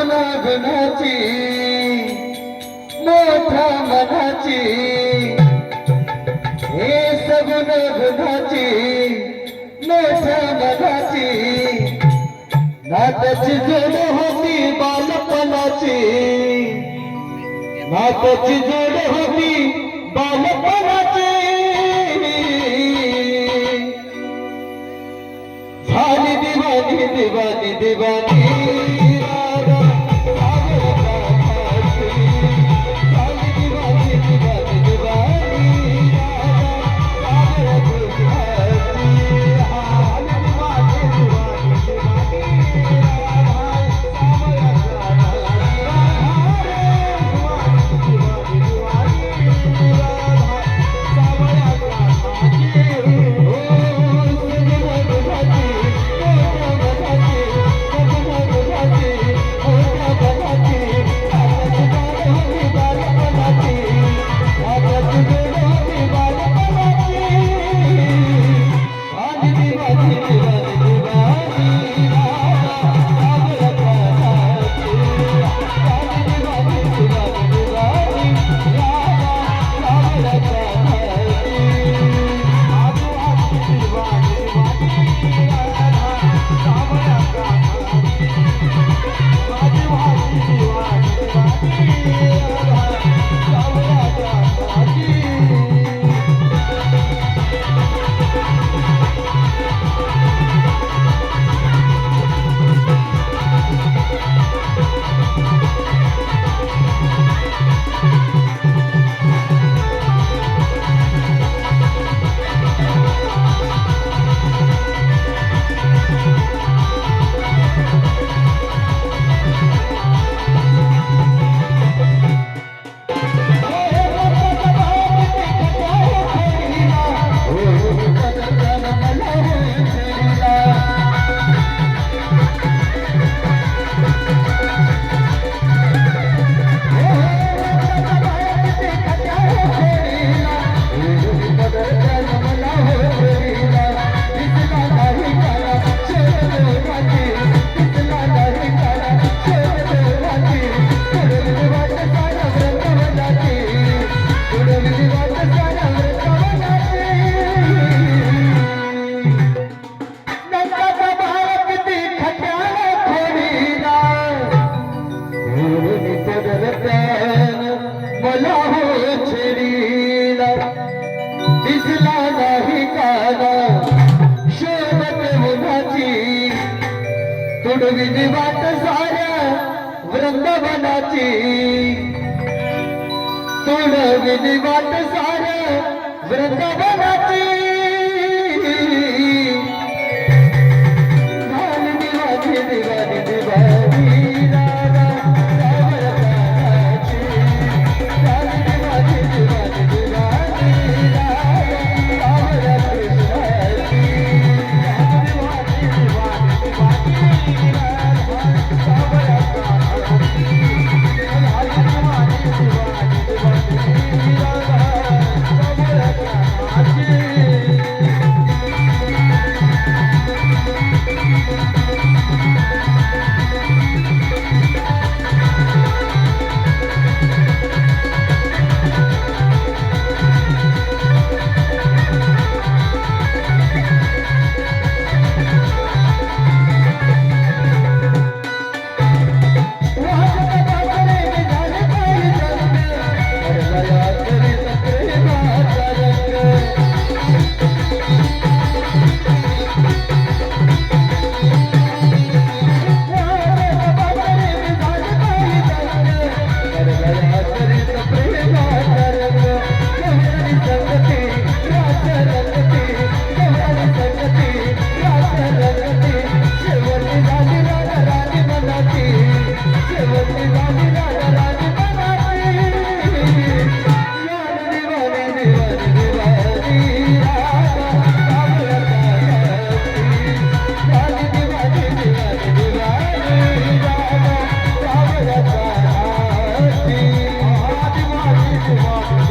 सगुण गुणाची मोठ्या मनाची. हे सगुण गुणाची मोठ्या मनाची. नाताची जोड होती बालपणाची. नाताची जोड होती बालपणाची. झाली दिवानी दिवानी दिवानी. Thank you. वृंदावनाची तुडविली वाट साऱ्या वृंदावनाची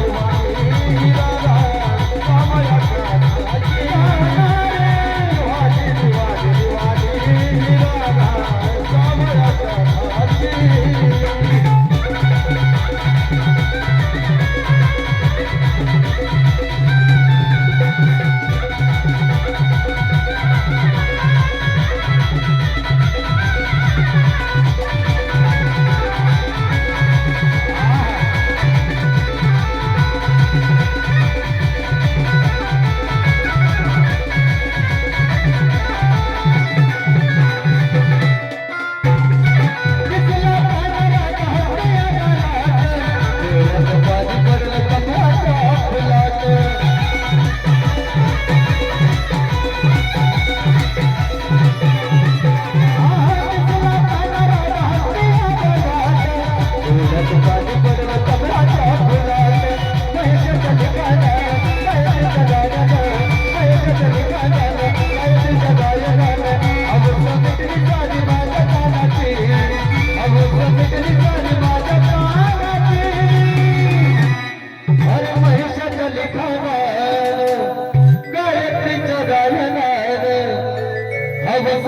Thank you.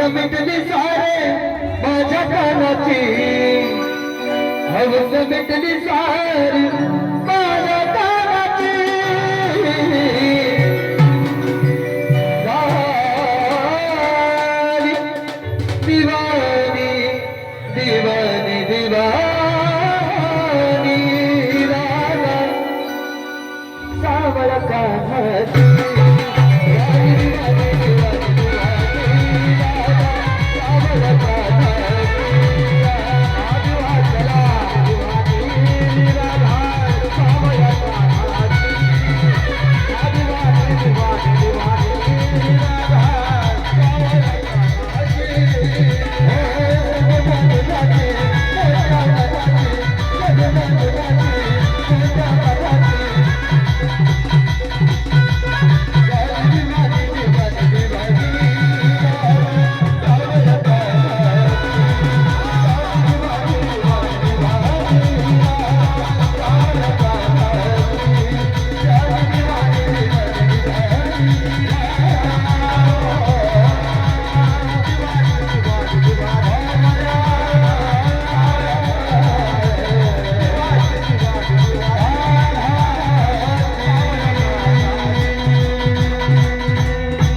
मिटली सारे माझ्या कानाची. हवस मिटली सारी